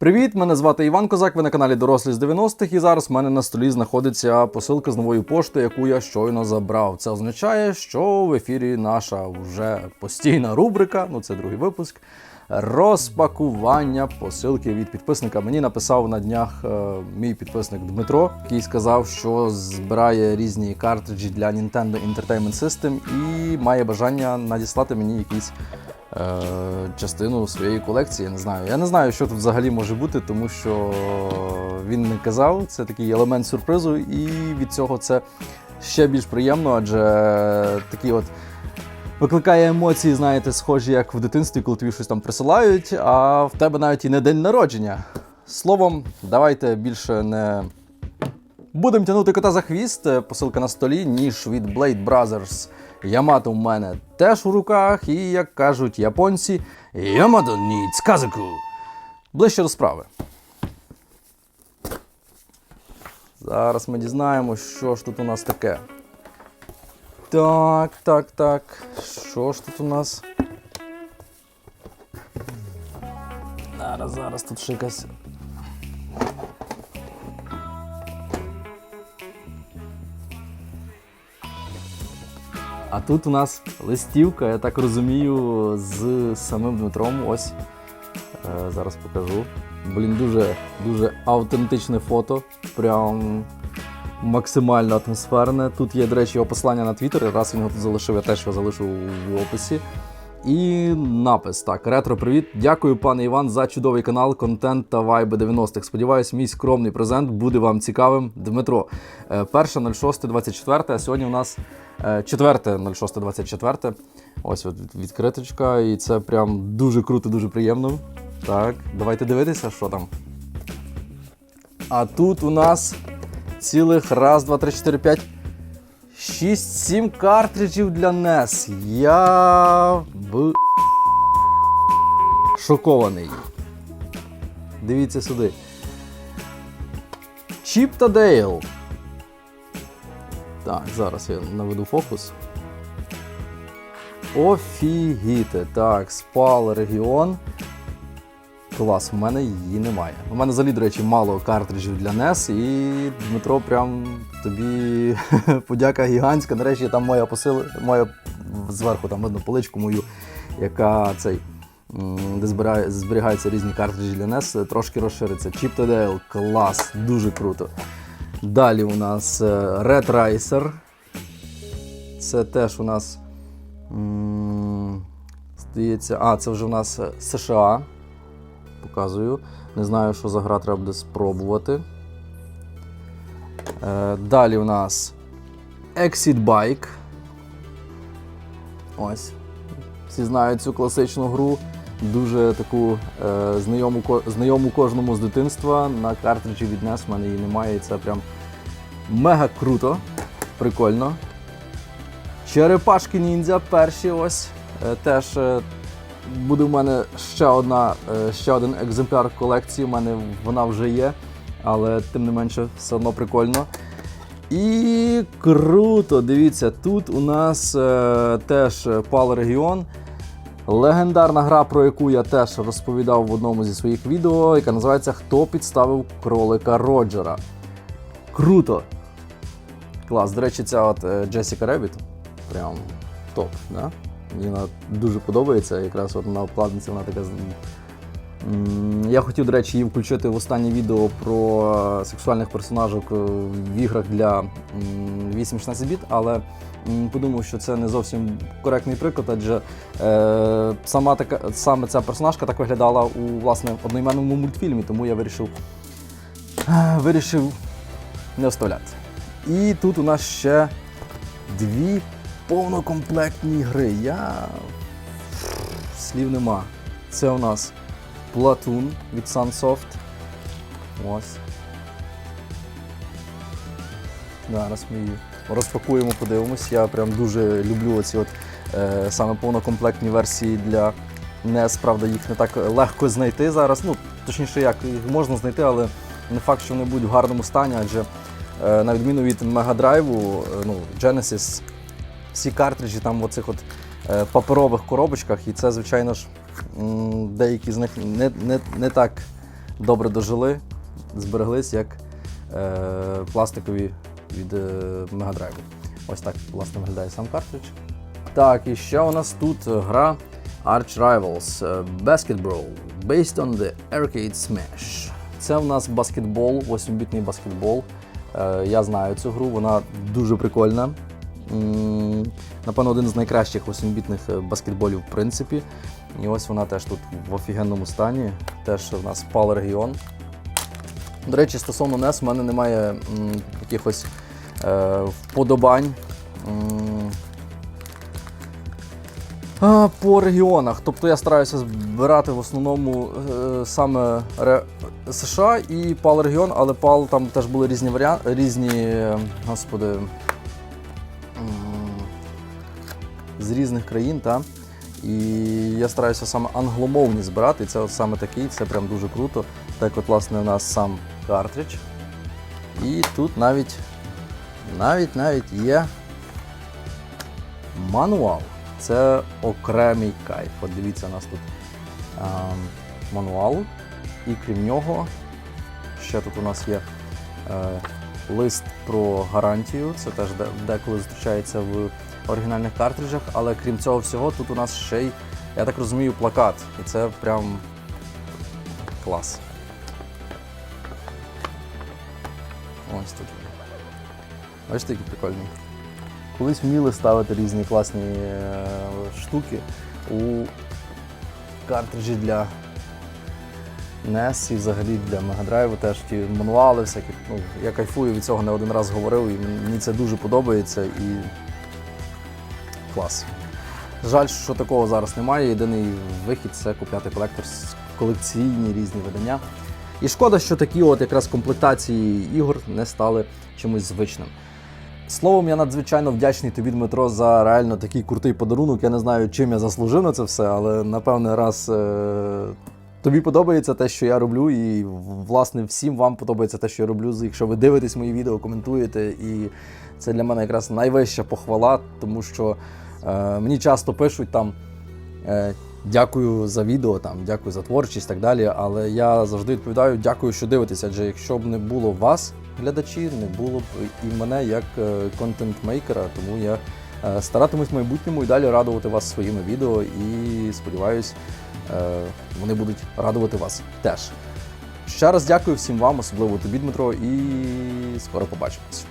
Привіт, мене звати Іван Козак. Ви на каналі Дорослі з 90-х, і зараз в мене на столі знаходиться посилка з нової пошти, яку я щойно забрав. Це означає, що в ефірі наша вже постійна рубрика, ну це другий випуск. Розпакування посилки від підписника. Мені написав на днях е, мій підписник Дмитро, який сказав, що збирає різні картриджі для Nintendo Entertainment System і має бажання надіслати мені якісь частину своєї колекції. Я не знаю. Я не знаю, що тут взагалі може бути, тому що він не казав. Це такий елемент сюрпризу, і від цього це ще більш приємно, адже такі от. Викликає емоції, знаєте, схожі як в дитинстві, коли тобі щось там присилають, а в тебе навіть і не день народження. Словом, давайте більше не будемо тягнути кота за хвіст. Посилка на столі, ніж від Blade Brothers. Ямато в мене теж у руках, і, як кажуть японці, Ямато needs казаку. Ближче до справи. Зараз ми дізнаємося, що ж тут у нас таке. Так, так, так. Що ж тут у нас? Зараз, зараз тут ще якась. А тут у нас листівка, я так розумію, з самим Дмитром. Ось. Е, зараз покажу. Блін, дуже, дуже автентичне фото. Прям максимально атмосферне. Тут є, до речі, його послання на Твіттер. Раз він його тут залишив, я теж його залишу в описі. І напис так: ретро привіт. Дякую, пане Іван, за чудовий канал, контент та вайби 90-х. Сподіваюсь, мій скромний презент буде вам цікавим. Дмитро. Е, Перше 06.24, а сьогодні у нас е, четверте 06.24. Ось от відкриточка, і це прям дуже круто, дуже приємно. Так, давайте дивитися, що там. А тут у нас цілих раз, два, три, чотири, п'ять. 6-7 картриджів для NES. Я в шокований. Дивіться сюди. Чіп та Дейл. Так, зараз я наведу фокус. Офігіти. Так, спал регіон. Клас, в мене її немає. У мене взагалі, до речі, мало картриджів для NES, і Дмитро, прям тобі подяка гігантська. Нарешті там моя посила, моя зверху там видно поличку мою, яка цей. Де збирає, зберігаються різні картриджі для NES, трошки розшириться. Chip to Dale, клас, дуже круто. Далі у нас е, Red Racer. Це теж у нас. Здається, а, це вже у нас е, США показую. Не знаю, що за гра треба буде спробувати. Е, далі у нас Exit Bike. Ось. Всі знають цю класичну гру. Дуже таку е, знайому, знайому кожному з дитинства. На картриджі від NES в мене її немає, і це прям мега круто. Прикольно. Черепашки ніндзя перші ось. Е, теж е, буде в мене ще одна, е, ще один екземпляр колекції. У мене вона вже є, але тим не менше все одно прикольно. І круто! Дивіться, тут у нас е, теж Пал Регіон. Легендарна гра, про яку я теж розповідав в одному зі своїх відео, яка називається Хто підставив кролика Роджера. Круто! Клас. До речі, ця от е, Джесіка Ребіт. Прям топ. Да? Мені вона дуже подобається. Якраз от на обкладинці вона така. Я хотів, до речі, її включити в останнє відео про сексуальних персонажок е, в іграх для 8-16 біт, але подумав, що це не зовсім коректний приклад, адже е, сама така, саме ця персонажка так виглядала у власне одноіменному мультфільмі, тому я вирішив, е, вирішив не вставляти. І тут у нас ще дві повнокомплектні гри. Я слів нема. Це у нас Platoon від Sunsoft. Ось. Зараз ми її розпакуємо, подивимось. Я прям дуже люблю оці от е, саме повнокомплектні версії для NES. Правда, їх не так легко знайти зараз. Ну, точніше, як їх можна знайти, але не факт, що вони будуть в гарному стані, адже е, на відміну від Drive, е, ну, Genesis, всі картриджі там в оцих от е, паперових коробочках, і це, звичайно ж, деякі з них не, не, не так добре дожили, збереглись як е, пластикові від Мегадрайву. Ось так, власне, виглядає сам картридж. Так, і ще у нас тут гра Arch Rivals е, Basketball based on the Arcade Smash. Це в нас баскетбол, 8-бітний баскетбол. Е, Я знаю цю гру, вона дуже прикольна. Напевно, один з найкращих 8-бітних е, баскетболів, в принципі. І ось вона теж тут в офігенному стані. Теж в нас PAL регіон. До речі, стосовно NES, в мене немає м, якихось е, вподобань. М, По регіонах. Тобто я стараюся збирати в основному е, саме ре... США і PAL регіон, але PAL там теж були різні варіанти, різні, господи, з різних країн, та? І я стараюся саме англомовні збирати, і це саме такий, це прям дуже круто. Так от, власне, у нас сам картридж. І тут навіть, навіть, навіть є мануал. Це окремий кайф. От дивіться, у нас тут ем, мануал. І крім нього, ще тут у нас є е, лист про гарантію. Це теж деколи зустрічається в оригінальних картриджах, але крім цього всього, тут у нас ще й, я так розумію, плакат. І це прям клас. Ось тут. Бачите, який прикольний. Колись вміли ставити різні класні е, штуки у картриджі для NES і взагалі для Drive теж ті мануали всякі. Ну, я кайфую від цього не один раз говорив, і мені це дуже подобається і клас. Жаль, що такого зараз немає. Єдиний вихід це купляти колекторс колекційні різні видання. І шкода, що такі от якраз комплектації ігор не стали чимось звичним. Словом, я надзвичайно вдячний тобі, Дмитро, за реально такий крутий подарунок. Я не знаю, чим я заслужив на це все, але напевне раз е- тобі подобається те, що я роблю, і власне всім вам подобається те, що я роблю. Якщо ви дивитесь мої відео, коментуєте, і це для мене якраз найвища похвала, тому що е- мені часто пишуть там. Е- Дякую за відео, там, дякую за творчість і так далі. Але я завжди відповідаю дякую, що дивитеся. Адже якщо б не було вас, глядачі, не було б і мене як е, контент-мейкера. Тому я е, старатимусь в майбутньому і далі радувати вас своїми відео і сподіваюсь, е, вони будуть радувати вас теж. Ще раз дякую всім вам, особливо тобі, Дмитро, і скоро побачимось.